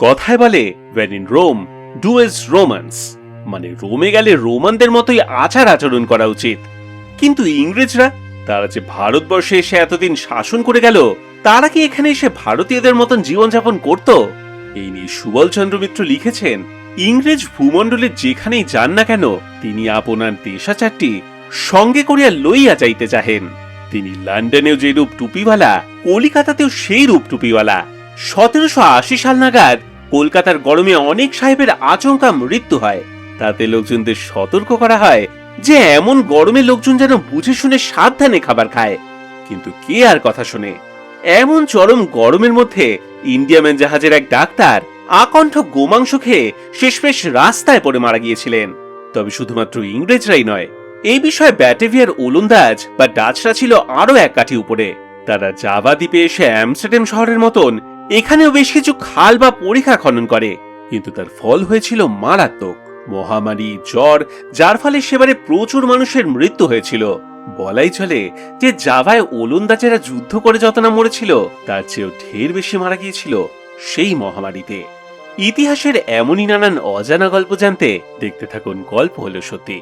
কথায় বলে when in Rome do as Romans মানে রোমে গেলে রোমানদের মতোই আচার আচরণ করা উচিত। কিন্তু ইংরেজরা, তারা যে ভারতবর্ষে এসে এতদিন শাসন করে গেল, তারা কি এখানে এসে ভারতীয়দের মতন জীবনযাপন করত? এই নিয়ে সুবল চন্দ্র মিত্র লিখেছেন, ইংরেজ ভূমণ্ডলে যেখানেই যান না কেন, তিনি আপনার দেশাচারটি সঙ্গে করিয়া লইয়া যাইতে চাহেন। তিনি লন্ডনেও যে রূপ টুপিওয়ালা, কলিকাতাতেও সেই রূপ টুপিওয়ালা। সতেরোশো আশি সাল নাগাদ কলকাতার গরমে অনেক সাহেবের আচমকা মৃত্যু হয়। তাতে লোকজনদের সতর্ক করা হয় যে এমন গরমে লোকজন যেন বুঝে শুনে সাবধানে খাবার খায়। কিন্তু কে আর কথা শুনে? এমন চরম গরমের মধ্যে ইন্ডিয়াম্যান জাহাজের এক ডাক্তার আকণ্ঠ গোমাংস খেয়ে শেষমেশ রাস্তায় পড়ে মারা গিয়েছিলেন। তবে শুধুমাত্র ইংরেজরাই নয়, এই বিষয়ে ব্যাটেভিয়ার ওলন্দাজ বা ডাচরা ছিল আরও এক কাঠি উপরে। তারা জাভা দ্বীপে এসে অ্যামস্টারডাম শহরের মতন এখানেও বেশ কিছু খাল বা পরীক্ষা খনন করে, কিন্তু তার ফল হয়েছিল মারাত্মক। মহামারী, জ্বর, যার ফলে সেবারে প্রচুর মানুষের মৃত্যু হয়েছিল। বলাই চলে যে জাভায় ওলন্দাজেরা যুদ্ধ করে যত না মরেছিল, তার চেয়েও ঢের বেশি মারা গিয়েছিল সেই মহামারীতে। ইতিহাসের এমনই নানান অজানা গল্প জানতে দেখতে থাকুন, গল্প হলো সত্যি।